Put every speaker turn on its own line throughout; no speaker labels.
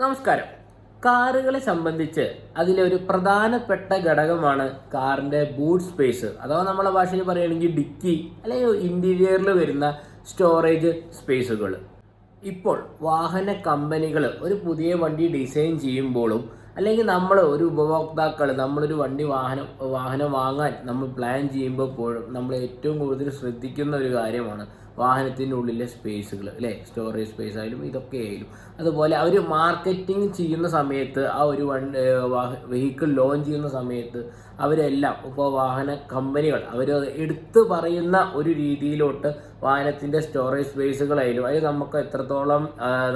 നമസ്കാരം. കാറുകളെ സംബന്ധിച്ച് അതിലെ ഒരു പ്രധാനപ്പെട്ട ഘടകമാണ് കാറിന്റെ ബൂട്ട് സ്പേസ് അഥവാ നമ്മളെ ഭാഷയിൽ പറയുകയാണെങ്കിൽ ഡിക്കി അല്ലെങ്കിൽ ഇന്റീരിയറിൽ വരുന്ന സ്റ്റോറേജ് സ്പേസുകൾ ഇപ്പോൾ വാഹന കമ്പനികൾ ഒരു പുതിയ വണ്ടി ഡിസൈൻ ചെയ്യുമ്പോഴും അല്ലെങ്കിൽ നമ്മൾ ഒരു ഉപഭോക്താക്കൾ നമ്മളൊരു വണ്ടി വാഹനം വാഹനം വാങ്ങാൻ നമ്മൾ പ്ലാൻ ചെയ്യുമ്പോൾ പോലും നമ്മൾ ഏറ്റവും കൂടുതൽ ശ്രദ്ധിക്കുന്ന ഒരു കാര്യമാണ് വാഹനത്തിന്റെ ഉള്ളിലെ സ്പേസുകൾ അല്ലേ? സ്റ്റോറേജ് സ്പേസ് ആയാലും ഇതൊക്കെ ആയാലും. അതുപോലെ അവർ മാർക്കറ്റിംഗ് ചെയ്യുന്ന സമയത്ത് ആ ഒരു വൺ വെഹിക്കിൾ ലോഞ്ച് ചെയ്യുന്ന സമയത്ത് അവരെല്ലാം ഇപ്പോൾ വാഹന കമ്പനികൾ അവർ എടുത്തു പറയുന്ന ഒരു രീതിയിലോട്ട് വാഹനത്തിന്റെ സ്റ്റോറേജ് സ്പേസുകളായാലും അതിൽ നമുക്ക് എത്രത്തോളം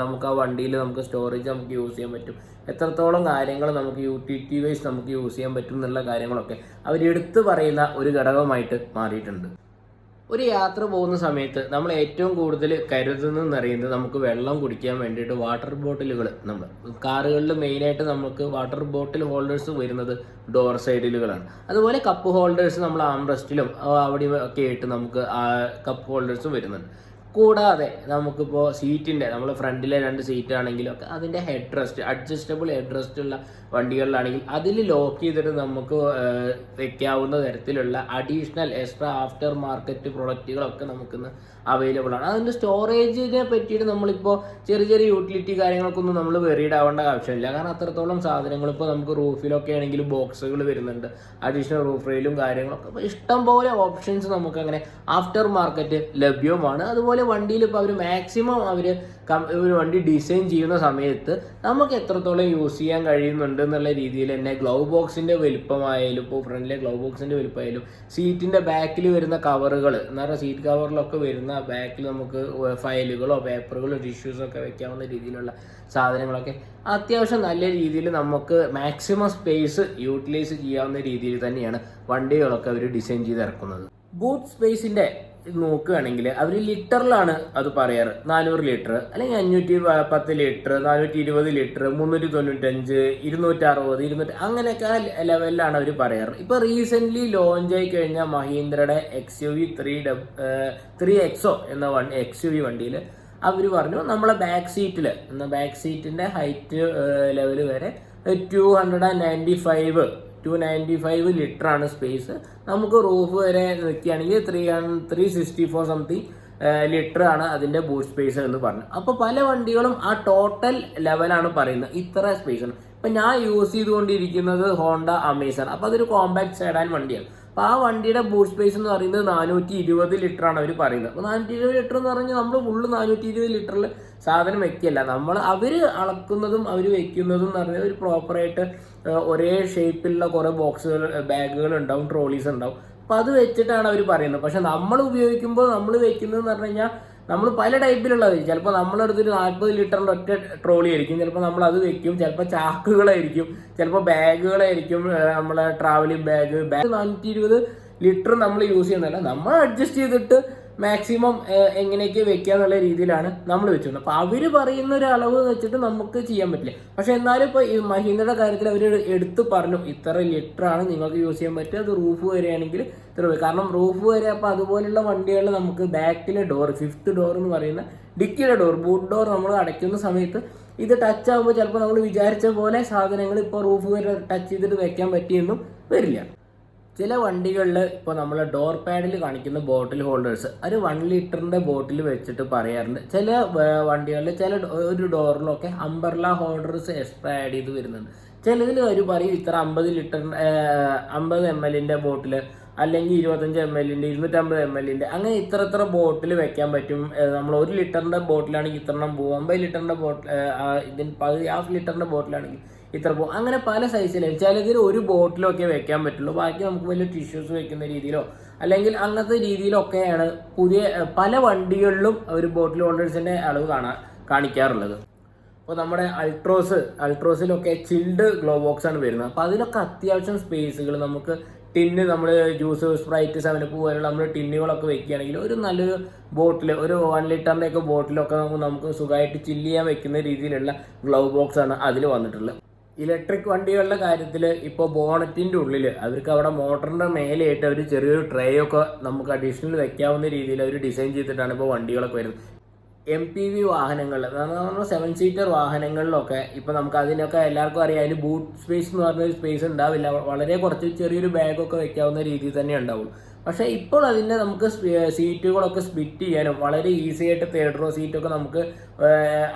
നമുക്ക് ആ വണ്ടിയിൽ നമുക്ക് സ്റ്റോറേജ് നമുക്ക് യൂസ് ചെയ്യാൻ പറ്റും എത്രത്തോളം കാര്യങ്ങൾ നമുക്ക് യൂട്ടിലിറ്റി വൈസ് നമുക്ക് യൂസ് ചെയ്യാൻ പറ്റും എന്നുള്ള കാര്യങ്ങളൊക്കെ അവരെടുത്ത് പറയുന്ന ഒരു ഘടകമായിട്ട് മാറിയിട്ടുണ്ട്. ഒരു യാത്ര പോകുന്ന സമയത്ത് നമ്മൾ ഏറ്റവും കൂടുതൽ കരുതുന്നതെന്ന് അറിയുന്നത് നമുക്ക് വെള്ളം കുടിക്കാൻ വേണ്ടിയിട്ട് വാട്ടർ ബോട്ടിലുകൾ നമ്മൾ കാറുകളിൽ മെയിനായിട്ട് നമുക്ക് വാട്ടർ ബോട്ടിൽ ഹോൾഡേഴ്സ് വരുന്നത് ഡോർ സൈഡിലുകളാണ് അതുപോലെ കപ്പ് ഹോൾഡേഴ്സ് നമ്മൾ ആംറസ്റ്റിലും അവിടെ ഒക്കെ ആയിട്ട് നമുക്ക് കപ്പ് ഹോൾഡേഴ്സ് വരുന്നുണ്ട്. കൂടാതെ നമുക്കിപ്പോൾ സീറ്റിന്റെ നമ്മൾ ഫ്രണ്ടിലെ രണ്ട് സീറ്റ് ആണെങ്കിലും ഒക്കെ അതിന്റെ head rest adjustable head rest ഉള്ള വണ്ടികളിലാണെങ്കിൽ അതിൽ ലോക്ക് ചെയ്തിട്ട് നമുക്ക് വെക്കാവുന്ന തരത്തിലുള്ള അഡീഷണൽ എക്സ്ട്രാ ആഫ്റ്റർ മാർക്കറ്റ് പ്രൊഡക്റ്റുകളൊക്കെ നമുക്കിന്ന് അവൈലബിൾ ആണ്. അതിന്റെ സ്റ്റോറേജിനെ പറ്റിയിട്ട് നമ്മളിപ്പോൾ ചെറിയ ചെറിയ യൂട്ടിലിറ്റി കാര്യങ്ങൾക്കൊന്നും നമ്മൾ വെറീഡ് ആവേണ്ട ആവശ്യമില്ല. കാരണം അത്രത്തോളം സാധനങ്ങൾ ഇപ്പോൾ നമുക്ക് റൂഫിലൊക്കെ ആണെങ്കിൽ ബോക്സുകൾ വരുന്നുണ്ട്. അഡീഷണൽ റൂഫ് റെയിലും കാര്യങ്ങളൊക്കെ. അപ്പോൾ ഇഷ്ടം പോലെ ഓപ്ഷൻസ് നമുക്ക് അങ്ങനെ ആഫ്റ്റർ മാർക്കറ്റ് ലഭ്യമാണ് അതുപോലെ വണ്ടിയിൽ ഇപ്പോൾ അവർ മാക്സിമം അവർ ഒരു വണ്ടി ഡിസൈൻ ചെയ്യുന്ന സമയത്ത് നമുക്ക് എത്രത്തോളം യൂസ് ചെയ്യാൻ കഴിയുന്നുണ്ട് എന്നുള്ള രീതിയിൽ തന്നെ ഗ്ലൗ ബോക്സിന്റെ വലിപ്പമായാലും ഇപ്പോൾ ഫ്രണ്ടിലെ ഗ്ലൗ ബോക്സിന്റെ വലിപ്പമായാലും സീറ്റിന്റെ ബാക്കിൽ വരുന്ന കവറുകൾ എന്ന് പറഞ്ഞാൽ സീറ്റ് കവറിലൊക്കെ വരുന്ന ബാക്കിൽ നമുക്ക് ഫയലുകളോ പേപ്പറുകളോ ടിഷ്യൂസോ ഒക്കെ വെക്കാവുന്ന രീതിയിലുള്ള സാധനങ്ങളൊക്കെ അത്യാവശ്യം നല്ല രീതിയിൽ നമുക്ക് മാക്സിമം സ്പേസ് യൂട്ടിലൈസ് ചെയ്യാവുന്ന രീതിയിൽ തന്നെയാണ് വണ്ടികളൊക്കെ അവർ ഡിസൈൻ ചെയ്ത് ഇറക്കുന്നത്. ബൂട്ട് സ്പേസിന്റെ നോക്കുകയാണെങ്കിൽ അവർ ലിറ്ററിലാണ് അത് പറയാറ്. നാനൂറ് ലിറ്റർ. അല്ലെങ്കിൽ അഞ്ഞൂറ്റി പത്ത് ലിറ്റർ നാനൂറ്റി ഇരുപത് ലിറ്റർ മുന്നൂറ്റി തൊണ്ണൂറ്റഞ്ച് ഇരുന്നൂറ്റി അറുപത് ഇരുന്നൂറ്റി അങ്ങനെയൊക്കെ ലെവലിലാണ് അവർ പറയാറ്. ഇപ്പൊ റീസെന്റ് ലോഞ്ച് ആയി കഴിഞ്ഞ മഹീന്ദ്രയുടെ എക്സ് യു വി ത്രീ ഡബ് ത്രീ എക്സോ എന്ന വൺ എക്സ് യു വി വണ്ടിയിൽ അവർ പറഞ്ഞു നമ്മളെ ബാക്ക് സീറ്റിൽ ബാക്ക് സീറ്റിന്റെ ഹൈറ്റ് ലെവൽ വരെ two hundred and ninety five two ninety five litre ആണ് സ്പേസ് നമുക്ക് റൂഫ് വരെ നിൽക്കുകയാണെങ്കിൽ three three sixty four something litre ആണ് അതിന്റെ ബൂട്ട് സ്പേസ് എന്ന് പറഞ്ഞു അപ്പോൾ പല വണ്ടികളും ആ ടോട്ടൽ ലെവലാണ് പറയുന്നത്. ഇത്ര സ്പേസ് ആണ്. ഇപ്പം ഞാൻ യൂസ് ചെയ്തുകൊണ്ടിരിക്കുന്നത് ഹോണ്ട അമേസൺ അപ്പോൾ അതൊരു കോമ്പാക്ട് സെഡാൻ വണ്ടിയാണ്. അപ്പോൾ ആ വണ്ടിയുടെ ബൂട്ട് സ്പേസ് എന്ന് പറയുന്നത് നാനൂറ്റി ഇരുപത് ലിറ്റർ ആണ് അവർ പറയുന്നത്. അപ്പോൾ നാനൂറ്റി ഇരുപത് ലിറ്റർ എന്ന് പറഞ്ഞാൽ നമ്മൾ ഫുള്ള് നാനൂറ്റി ഇരുപത് ലിറ്ററിൽ സാധനം വെക്കല്ല. നമ്മൾ അവർ അളക്കുന്നതും അവർ വെക്കുന്നതും എന്ന് പറഞ്ഞാൽ ഒരു പ്രോപ്പറായിട്ട് ഒരേ ഷേപ്പിലുള്ള കുറേ ബോക്സുകൾ ബാഗുകൾ ഉണ്ടാവും ട്രോളീസ് ഉണ്ടാവും. അപ്പോൾ അത് വെച്ചിട്ടാണ് അവർ പറയുന്നത്. പക്ഷെ നമ്മൾ ഉപയോഗിക്കുമ്പോൾ നമ്മൾ വെക്കുന്നത് എന്ന് പറഞ്ഞു കഴിഞ്ഞാൽ നമ്മൾ പല ടൈപ്പിലുള്ളത് ചിലപ്പോൾ നമ്മളെടുത്തൊരു നാൽപ്പത് ലിറ്ററിന്റെ ഒറ്റ ട്രോളി ആയിരിക്കും. ചിലപ്പോൾ നമ്മൾ അത് വെക്കും. ചിലപ്പോൾ ചാക്കുകളായിരിക്കും. ചിലപ്പോൾ ബാഗുകളായിരിക്കും നമ്മളെ ട്രാവലിംഗ് ബാഗ് ബാഗ് നാനൂറ്റി ഇരുപത് ലിറ്റർ നമ്മൾ യൂസ് ചെയ്യുന്നതല്ല. നമ്മൾ അഡ്ജസ്റ്റ് ചെയ്തിട്ട് മാക്സിമം എങ്ങനെയൊക്കെ വെക്കുക എന്നുള്ള രീതിയിലാണ് നമ്മൾ വെച്ചത് അപ്പോൾ അവർ പറയുന്ന ഒരു അളവ് വെച്ചിട്ട് നമുക്ക് ചെയ്യാൻ പറ്റില്ല. പക്ഷെ എന്നാലും ഇപ്പോൾ ഈ മഹീന്ദ്രയുടെ കാര്യത്തിൽ അവർ എടുത്ത് പറഞ്ഞു ഇത്ര ലിറ്ററാണ് നിങ്ങൾക്ക് യൂസ് ചെയ്യാൻ പറ്റുക അത് റൂഫ് വരെയാണെങ്കിൽ ഇത്ര. കാരണം റൂഫ് വരെ അപ്പോൾ അതുപോലുള്ള വണ്ടികളിൽ നമുക്ക് ബാക്കിലെ ഡോർ ഫിഫ്ത്ത് ഡോർ എന്ന് പറയുന്ന ഡിക്കിയുടെ ഡോർ ബൂട്ട് ഡോർ നമ്മൾ അടയ്ക്കുന്ന സമയത്ത് ഇത് ടച്ച് ആകുമ്പോൾ ചിലപ്പോൾ നമ്മൾ വിചാരിച്ച പോലെ സാധനങ്ങൾ ഇപ്പോൾ റൂഫ് വരെ ടച്ച് ചെയ്തിട്ട് വെക്കാൻ പറ്റിയെന്നും വരില്ല. ചില വണ്ടികളിൽ ഇപ്പോൾ നമ്മൾ ഡോർ പാഡിൽ കാണിക്കുന്ന ബോട്ടിൽ ഹോൾഡേഴ്സ് ഒരു വൺ ലിറ്ററിന്റെ ബോട്ടിൽ വെച്ചിട്ട് പറയാറുണ്ട്. ചില വണ്ടികളിൽ ചില ഒരു ഡോറിലൊക്കെ അംബർല ഹോൾഡേഴ്സ് എക്സ്ട്രാ ആഡ് ചെയ്ത് വരുന്നുണ്ട്. ചിലതിൽ അവർ പറയും ഇത്ര അമ്പത് ലിറ്ററിന്റെ അമ്പത് എം എല്ലിന്റെ ബോട്ടിൽ അല്ലെങ്കിൽ ഇരുപത്തഞ്ച് എം എല്ലിന്റെ ഇരുന്നൂറ്റമ്പത് എം എല്ലിന്റെ അങ്ങനെ ഇത്ര ഇത്ര ബോട്ടിൽ വെക്കാൻ പറ്റും. നമ്മൾ ഒരു ലിറ്ററിന്റെ ബോട്ടിലാണെങ്കിൽ ഇത്ര പോകും അമ്പത് ലിറ്ററിന്റെ ബോട്ടിൽ ഇതിന് പകുതി ഹാഫ് ലിറ്ററിന്റെ ബോട്ടിലാണെങ്കിൽ ഇത്ര പോകും അങ്ങനെ പല സൈസിലും ചിലതിൽ ഒരു ബോട്ടിലൊക്കെ വെക്കാൻ പറ്റുള്ളൂ. ബാക്കി നമുക്ക് വലിയ ടിഷ്യൂസ് വെക്കുന്ന രീതിയിലോ അല്ലെങ്കിൽ അങ്ങനത്തെ രീതിയിലൊക്കെയാണ് പുതിയ പല വണ്ടികളിലും ഒരു ബോട്ടിൽ ഹോൾഡേഴ്സിന്റെ അളവ് കാണാൻ കാണിക്കാറുള്ളത്. അപ്പോൾ നമ്മുടെ അൾട്രോസ് അൾട്രോസിലൊക്കെ ചിൽഡ് ഗ്ലോ ബോക്സ് ആണ് വരുന്നത്. അപ്പോൾ അതിലൊക്കെ അത്യാവശ്യം സ്പേസുകൾ നമുക്ക് ടിന്ന് നമ്മൾ ജ്യൂസ് സ്പ്രൈറ്റ് സെവനപ്പ് പോലുള്ള നമ്മൾ ടിന്നുകളൊക്കെ വെക്കുകയാണെങ്കിൽ ഒരു നല്ലൊരു ബോട്ടിൽ ഒരു വൺ ലിറ്ററിന്റെയൊക്കെ ബോട്ടിലൊക്കെ നമുക്ക് നമുക്ക് സുഖമായിട്ട് ചില്ല് ചെയ്യാൻ വെക്കുന്ന രീതിയിലുള്ള ഗ്ലൗ ബോക്സ് ആണ് അതിൽ വന്നിട്ടുള്ളത്. ഇലക്ട്രിക് വണ്ടികളുടെ കാര്യത്തിൽ ഇപ്പോൾ ബോണറ്റിന്റെ ഉള്ളിൽ അവർക്ക് അവിടെ മോട്ടറിന്റെ മേലെയായിട്ട് അവർ ചെറിയൊരു ട്രേ ഒക്കെ നമുക്ക് അഡീഷണൽ വെക്കാവുന്ന രീതിയിൽ അവർ ഡിസൈൻ ചെയ്തിട്ടാണ് ഇപ്പോൾ വണ്ടികളൊക്കെ വരുന്നത്. എം പി വി വാഹനങ്ങളിൽ പറഞ്ഞാൽ സെവൻ സീറ്റർ വാഹനങ്ങളിലൊക്കെ ഇപ്പോൾ നമുക്ക് അതിനൊക്കെ എല്ലാവർക്കും അറിയാം. അതിന് ബൂട്ട് സ്പേസ് എന്ന് പറഞ്ഞൊരു സ്പേസ് ഉണ്ടാവില്ല. വളരെ കുറച്ച് ചെറിയൊരു ബാഗൊക്കെ വെക്കാവുന്ന രീതിയിൽ തന്നെ ഉണ്ടാവുള്ളൂ. പക്ഷേ ഇപ്പോൾ അതിന്റെ നമുക്ക് സീറ്റുകളൊക്കെ സ്പ്ലിറ്റ് ചെയ്യാനും വളരെ ഈസി ആയിട്ട് തേർഡ് റോ സീറ്റൊക്കെ നമുക്ക്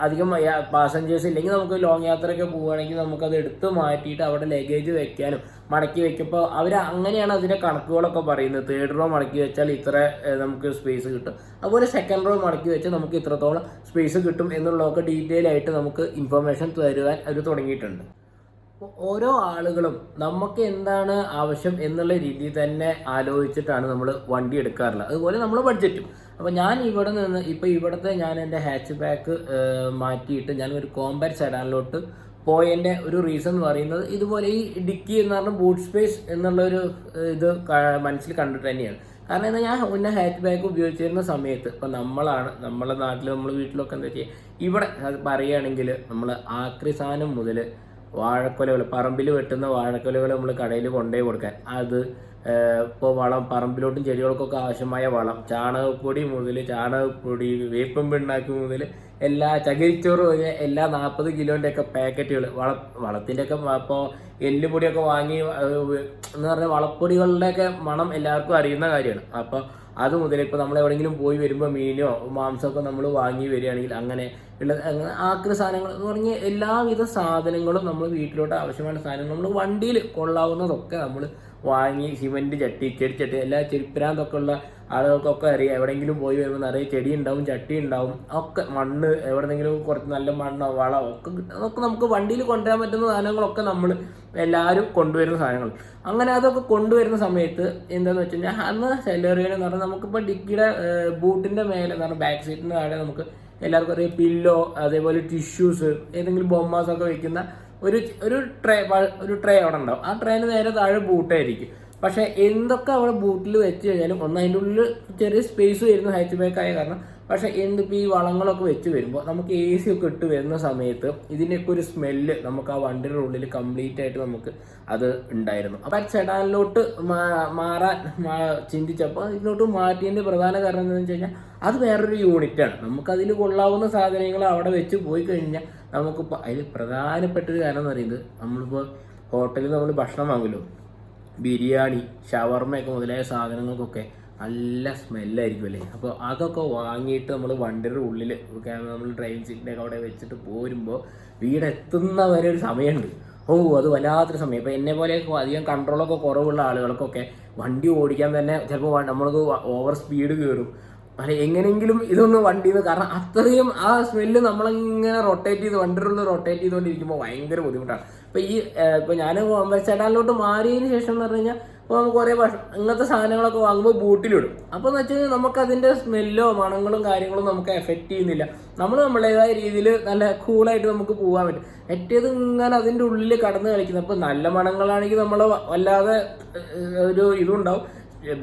അധികം പാസഞ്ചേഴ്സ് ഇല്ലെങ്കിൽ നമുക്ക് ലോങ് യാത്രയൊക്കെ പോവുകയാണെങ്കിൽ നമുക്കത് എടുത്ത് മാറ്റിയിട്ട് അവിടെ ലഗേജ് വെക്കാനും മടക്കി വെക്കുമ്പോൾ അവർ അങ്ങനെയാണ് അതിന്റെ കണക്കുകളൊക്കെ പറയുന്നത്. തേർഡ് റോ മടക്കി വെച്ചാൽ ഇത്ര നമുക്ക് സ്പേസ് കിട്ടും. അതുപോലെ സെക്കൻഡ് റോ മടക്കി വെച്ചാൽ നമുക്ക് ഇത്രത്തോളം സ്പേസ് കിട്ടും എന്നുള്ളതൊക്കെ ഡീറ്റെയിൽ ആയിട്ട് നമുക്ക് ഇൻഫർമേഷൻ തരുവാൻ അവർ തുടങ്ങിയിട്ടുണ്ട്. ഓരോ ആളുകളും നമുക്ക് എന്താണ് ആവശ്യം എന്നുള്ള രീതിയിൽ തന്നെ ആലോചിച്ചിട്ടാണ് നമ്മൾ വണ്ടി എടുക്കാറുള്ളത്. അതുപോലെ നമ്മൾ ബഡ്ജറ്റും അപ്പോൾ ഞാൻ ഇവിടെ നിന്ന് ഇപ്പോൾ ഇവിടുത്തെ ഞാൻ എന്റെ ഹാച്ച് ബാക്ക് മാറ്റിയിട്ട് ഞാൻ ഒരു കോമ്പാക്ട് സെഡാനിലോട്ട് പോയതിന്റെ ഒരു റീസൺ എന്ന് പറയുന്നത് ഇതുപോലെ ഈ ഡിക്കി എന്ന് പറഞ്ഞ ബൂട്ട് സ്പേസ് എന്നുള്ളൊരു ഇത് മനസ്സിൽ കണ്ടിട്ട് തന്നെയാണ്. കാരണം എന്താ ഞാൻ മുന്നേ ഹാച്ച് ബാഗ് ഉപയോഗിച്ചിരുന്ന സമയത്ത് ഇപ്പം നമ്മളാണ് നമ്മളെ നാട്ടിൽ നമ്മൾ വീട്ടിലൊക്കെ എന്താ ചെയ്യുക ഇവിടെ പറയുകയാണെങ്കിൽ നമ്മൾ ആക്രി സാധനം മുതൽ വാഴക്കൊലകൾ പറമ്പിൽ വെട്ടുന്ന വാഴക്കൊലകൾ നമ്മൾ കടയിൽ കൊണ്ടുപോയി കൊടുക്കാൻ. അത് ഇപ്പോൾ വളം പറമ്പിലോട്ടും ചെടികൾക്കൊക്കെ ആവശ്യമായ വളം. ചാണകപ്പൊടി മുതൽ ചാണകപ്പൊടി വേപ്പം പിണ്ണാക്ക് മുതൽ എല്ലാ ചകിരിച്ചോറ് വരെ എല്ലാ നാൽപ്പത് കിലോന്റെ ഒക്കെ പാക്കറ്റുകൾ വള വളത്തിന്റെ ഒക്കെ ഇപ്പോൾ എല്ലുപൊടിയൊക്കെ വാങ്ങി എന്ന് പറഞ്ഞാൽ വളപ്പൊടികളുടെയൊക്കെ മണം എല്ലാവർക്കും അറിയുന്ന കാര്യമാണ്. അപ്പോൾ അത് മുതൽ ഇപ്പോൾ നമ്മൾ എവിടെയെങ്കിലും പോയി വരുമ്പോൾ മീനോ മാംസമൊക്കെ നമ്മൾ വാങ്ങി വരികയാണെങ്കിൽ അങ്ങനെ ഉള്ള അങ്ങനെ ആക്രി സാധനങ്ങൾ എന്ന് പറഞ്ഞ എല്ലാവിധ സാധനങ്ങളും നമ്മൾ വീട്ടിലോട്ട് ആവശ്യമായ സാധനങ്ങൾ നമ്മൾ വണ്ടിയിൽ കൊള്ളാവുന്നതൊക്കെ നമ്മൾ വാങ്ങി സിമെന്റ് ചട്ടി ചെടി ചട്ടി എല്ലാ ചെരുപ്പിരാന്തൊക്കെ ഉള്ള ആളുകൾക്കൊക്കെ അറിയാം. എവിടെയെങ്കിലും പോയി വരുമ്പോൾ നിറയെ ചെടി ഉണ്ടാവും ചട്ടി ഉണ്ടാവും. ഒക്കെ മണ്ണ് എവിടെന്നെങ്കിലും കുറച്ച് നല്ല മണ്ണോ വളമോ ഒക്കെ അതൊക്കെ നമുക്ക് വണ്ടിയിൽ കൊണ്ടുവരാൻ പറ്റുന്ന സാധനങ്ങളൊക്കെ നമ്മൾ എല്ലാവരും കൊണ്ടുവരുന്ന സാധനങ്ങൾ. അങ്ങനെ അതൊക്കെ കൊണ്ടുവരുന്ന സമയത്ത് എന്താണെന്ന് വെച്ച് കഴിഞ്ഞാൽ അന്ന് സെലറിയിൽ എന്ന് പറഞ്ഞാൽ നമുക്കിപ്പോൾ ഡിക്കിയുടെ ബൂട്ടിന്റെ മേലെ എന്ന് പറഞ്ഞാൽ ബാക്ക് സീറ്റിന്റെ താഴെ നമുക്ക് എല്ലാവർക്കും അറിയാം പില്ലോ അതേപോലെ ടിഷ്യൂസ് ഏതെങ്കിലും ബൊമ്മാസൊക്കെ വെക്കുന്ന ഒരു ഒരു ട്രേ ഒരു ട്രേ അവിടെ ഉണ്ടാവും. ആ ട്രേന് നേരെ താഴെ ബൂട്ടായിരിക്കും പക്ഷെ എന്തൊക്കെ അവിടെ ബൂട്ടിൽ വെച്ച് കഴിഞ്ഞാലും ഒന്ന് അതിന്റെ ഉള്ളിൽ ചെറിയ സ്പേസ് വരുന്ന ഹാച്ച് ബാക്ക് ആയ കാരണം പക്ഷെ എന്തിപ്പോൾ ഈ വളങ്ങളൊക്കെ വെച്ച് വരുമ്പോൾ നമുക്ക് എ സി ഒക്കെ ഇട്ട് വരുന്ന സമയത്ത് ഇതിന്റെയൊക്കെ ഒരു സ്മെല്ല് നമുക്ക് ആ വണ്ടിയുടെ ഉള്ളിൽ കംപ്ലീറ്റ് ആയിട്ട് നമുക്ക് അത് ഉണ്ടായിരുന്നു. അപ്പം ചെടാനിലോട്ട് മാറാൻ ചിന്തിച്ചപ്പോൾ ഇതിലോട്ട് മാറ്റിയതിന്റെ പ്രധാന കാരണം എന്താണെന്ന് വെച്ച് കഴിഞ്ഞാൽ അത് വേറൊരു യൂണിറ്റാണ് നമുക്കതിൽ കൊള്ളാവുന്ന സാധനങ്ങൾ അവിടെ വെച്ച് പോയി കഴിഞ്ഞാൽ നമുക്കിപ്പോൾ അതിൽ പ്രധാനപ്പെട്ട ഒരു കാര്യം എന്ന് പറയുന്നത് നമ്മളിപ്പോൾ ഹോട്ടലിൽ നമ്മൾ ഭക്ഷണം വാങ്ങുമല്ലോ. ബിരിയാണി ഷവർമ്മയൊക്കെ മുതലായ സാധനങ്ങൾക്കൊക്കെ നല്ല സ്മെല്ലായിരിക്കും അല്ലേ? അപ്പോൾ അതൊക്കെ വാങ്ങിയിട്ട് നമ്മൾ വണ്ടിയുടെ ഉള്ളിൽ നമ്മൾ ഡ്രൈവിംഗ് സീറ്റിന്റെ ഒക്കെ അവിടെ വെച്ചിട്ട് പോരുമ്പോൾ വീടെത്തുന്ന വരെ ഒരു സമയമുണ്ട്. ഓ അത് വല്ലാത്തൊരു സമയം. ഇപ്പോൾ എന്നെ പോലെ അധികം കൺട്രോളൊക്കെ കുറവുള്ള ആളുകൾക്കൊക്കെ വണ്ടി ഓടിക്കാൻ തന്നെ ചിലപ്പോൾ നമ്മൾക്ക് ഓവർ സ്പീഡ് കയറും അല്ല എങ്ങനെയെങ്കിലും ഇതൊന്ന് വണ്ടിയിൽ കാരണം അത്രയും ആ സ്മെല്ല് നമ്മളിങ്ങനെ റൊട്ടേറ്റ് ചെയ്ത് വണ്ടിയിലുള്ള റൊട്ടേറ്റ് ചെയ്തുകൊണ്ടിരിക്കുമ്പോൾ ഭയങ്കര ബുദ്ധിമുട്ടാണ്. ഇപ്പോൾ ഈ ഇപ്പോൾ ഞാൻ ചേട്ടാനിലോട്ട് മാറിയതിന് ശേഷം എന്ന് പറഞ്ഞു കഴിഞ്ഞാൽ നമുക്ക് കുറേ ഭക്ഷണം ഇങ്ങനത്തെ സാധനങ്ങളൊക്കെ വാങ്ങുമ്പോൾ ബൂട്ടിലിടും അപ്പോൾ എന്ന് വെച്ച് കഴിഞ്ഞാൽ നമുക്ക് അതിന്റെ സ്മെല്ലോ മണങ്ങളും കാര്യങ്ങളും നമുക്ക് എഫക്റ്റ് ചെയ്യുന്നില്ല. നമ്മൾ നമ്മുടേതായ രീതിയിൽ നല്ല കൂളായിട്ട് നമുക്ക് പോകാൻ പറ്റും. മറ്റേത് ഇങ്ങനെ അതിന്റെ ഉള്ളിൽ കടന്ന് കളിക്കുന്നത് അപ്പോൾ നല്ല മണങ്ങളാണെങ്കിൽ നമ്മൾ വല്ലാതെ ഒരു ഇതുണ്ടാവും.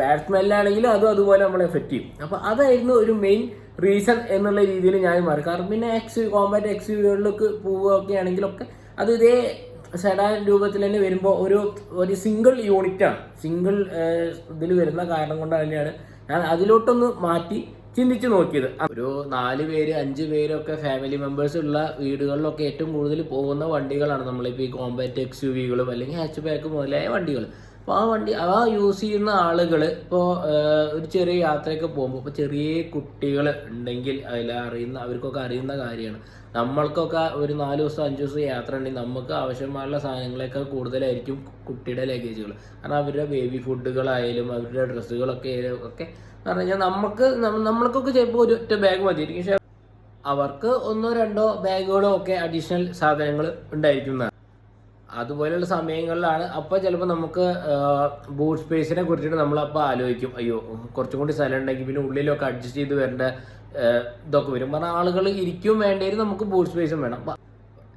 ബാഡ് സ്മെല്ലാണെങ്കിലും അതും അതുപോലെ നമ്മൾ എഫക്റ്റ് ചെയ്യും. അപ്പോൾ അതായിരുന്നു ഒരു മെയിൻ റീസൺ എന്നുള്ള രീതിയിൽ ഞാൻ മാറി കാരണം പിന്നെ എക്സ് കോമ്പാറ്റ് എക്സ് യുകളിലേക്ക് പോവുകയൊക്കെ ആണെങ്കിലൊക്കെ അത് ഇതേ സെഡാൻ രൂപത്തിൽ തന്നെ വരുമ്പോൾ ഒരു ഒരു സിംഗിൾ യൂണിറ്റാണ് സിംഗിൾ ഇതിൽ വരുന്ന കാരണം കൊണ്ട് തന്നെയാണ് ഞാൻ അതിലോട്ടൊന്ന് മാറ്റി ചിന്തിച്ച് നോക്കിയത്. ഒരു നാല് പേര് അഞ്ച് പേരൊക്കെ ഫാമിലി മെമ്പേഴ്സ് ഉള്ള വീടുകളിലൊക്കെ ഏറ്റവും കൂടുതൽ പോകുന്ന വണ്ടികളാണ് നമ്മളിപ്പോൾ ഈ കോമ്പാറ്റ് എക്സ് യു വികളും അല്ലെങ്കിൽ ഹാച്ച് ബാക്ക് മുതലായ വണ്ടികൾ. അപ്പോൾ ആ വണ്ടി ആ യൂസ് ചെയ്യുന്ന ആളുകൾ ഇപ്പോൾ ഒരു ചെറിയ യാത്രയൊക്കെ പോകുമ്പോൾ ഇപ്പോൾ ചെറിയ കുട്ടികൾ ഉണ്ടെങ്കിൽ അതിൽ അറിയുന്ന അവർക്കൊക്കെ അറിയുന്ന കാര്യമാണ്. നമ്മൾക്കൊക്കെ ഒരു നാല് ദിവസം അഞ്ച് ദിവസം യാത്ര ഉണ്ടെങ്കിൽ നമുക്ക് ആവശ്യമായുള്ള സാധനങ്ങളൊക്കെ കൂടുതലായിരിക്കും കുട്ടിയുടെ ലഗേജുകൾ കാരണം അവരുടെ ബേബി ഫുഡുകളായാലും അവരുടെ ഡ്രസ്സുകളൊക്കെ ആയാലും ഒക്കെ എന്ന് പറഞ്ഞു നമുക്ക് നമ്മൾക്കൊക്കെ ചിലപ്പോൾ ഒരു ഒറ്റ ബാഗ് മതിയായിരിക്കും പക്ഷെ അവർക്ക് ഒന്നോ രണ്ടോ ബാഗുകളോ ഒക്കെ അഡീഷണൽ സാധനങ്ങൾ ഉണ്ടായിരിക്കുന്നതാണ് അതുപോലെയുള്ള സമയങ്ങളിലാണ്. അപ്പോൾ ചിലപ്പോൾ നമുക്ക് ബൂട്ട് സ്പേസിനെ കുറിച്ചിട്ട് നമ്മളപ്പോൾ ആലോചിക്കും. അയ്യോ കുറച്ചും കൂടി സ്ഥലം ഉണ്ടെങ്കിൽ പിന്നെ ഉള്ളിലൊക്കെ അഡ്ജസ്റ്റ് ചെയ്ത് വരേണ്ട ഇതൊക്കെ വരും. പറഞ്ഞാൽ ആളുകൾ ഇരിക്കും വേണ്ടേ നമുക്ക് ബൂട്ട് സ്പേസും വേണം.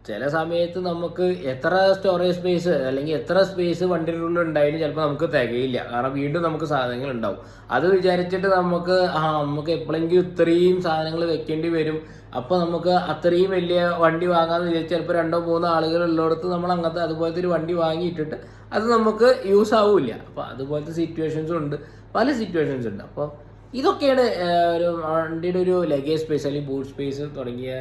ചില സമയത്ത് നമുക്ക് എത്ര സ്റ്റോറേജ് സ്പേസ് അല്ലെങ്കിൽ എത്ര സ്പേസ് വണ്ടിയുടെ ഉള്ളിൽ ഉണ്ടായാലും ചിലപ്പോൾ നമുക്ക് തികയില്ല. കാരണം വീണ്ടും നമുക്ക് സാധനങ്ങൾ ഉണ്ടാവും. അത് വിചാരിച്ചിട്ട് നമുക്ക് ആ നമുക്ക് എപ്പോഴെങ്കിലും ഇത്രയും സാധനങ്ങൾ വെക്കേണ്ടി വരും. അപ്പോൾ നമുക്ക് അത്രയും വലിയ വണ്ടി വാങ്ങാന്ന് വിചാരിച്ച് ചിലപ്പോൾ രണ്ടോ മൂന്നോ ആളുകൾ ഉള്ളിടത്ത് നമ്മൾ അങ്ങനത്തെ അതുപോലത്തെ ഒരു വണ്ടി വാങ്ങിയിട്ടിട്ട് അത് നമുക്ക് യൂസ് ആവില്ല. അപ്പോൾ അതുപോലത്തെ സിറ്റുവേഷൻസും ഉണ്ട്. പല സിറ്റുവേഷൻസ് ഉണ്ട്. അപ്പോൾ ഇതൊക്കെയാണ് ഒരു വണ്ടിയുടെ ഒരു ലഗേജ് സ്പേസ് അല്ലെങ്കിൽ ബൂട്ട് സ്പേസ് തുടങ്ങിയ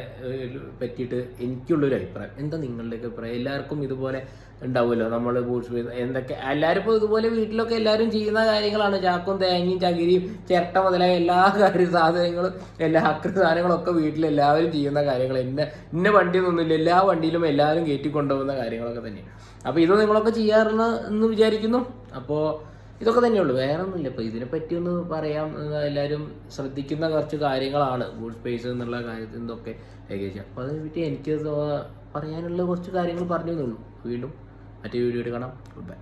പറ്റിയിട്ട് എനിക്കുള്ളൊരു അഭിപ്രായം. എന്താ നിങ്ങളുടെയൊക്കെ അഭിപ്രായം? എല്ലാവർക്കും ഇതുപോലെ ഉണ്ടാവുമല്ലോ? നമ്മൾ ബൂട്ട് സ്പേസ് എന്തൊക്കെ? എല്ലാവരും ഇപ്പോൾ ഇതുപോലെ വീട്ടിലൊക്കെ എല്ലാവരും ചെയ്യുന്ന കാര്യങ്ങളാണ്. ചാക്കും തേങ്ങയും ചകിരിയും ചിരട്ട മുതലായ എല്ലാ കാര്യ സാധനങ്ങളും എല്ലാ അക്ര സാധനങ്ങളൊക്കെ വീട്ടിൽ എല്ലാവരും ചെയ്യുന്ന കാര്യങ്ങൾ. എന്നെ ഇന്ന വണ്ടിയൊന്നുമില്ല എല്ലാ വണ്ടിയിലും എല്ലാവരും കയറ്റി കൊണ്ടുപോകുന്ന കാര്യങ്ങളൊക്കെ തന്നെയാണ്. അപ്പോൾ ഇത് നിങ്ങളൊക്കെ ചെയ്യാറുണ്ട് എന്ന് വിചാരിക്കുന്നു. അപ്പോൾ ഇതൊക്കെ തന്നെയുള്ളൂ. വേറെ ഒന്നുമില്ല ഇപ്പോൾ ഇതിനെ പറ്റി ഒന്ന് പറയാം. എല്ലാവരും ശ്രദ്ധിക്കുന്ന കുറച്ച് കാര്യങ്ങളാണ്. ഗൂഡ് സ്പേസ് എന്നുള്ള കാര്യത്തിൽ നിന്നൊക്കെ ഏകദേശം. അപ്പോൾ അതിനെ പറ്റി എനിക്ക് പറയാനുള്ള കുറച്ച് കാര്യങ്ങൾ പറഞ്ഞു തന്നുള്ളൂ വീണ്ടും മറ്റേ വീഡിയോ കാണാം. Good bye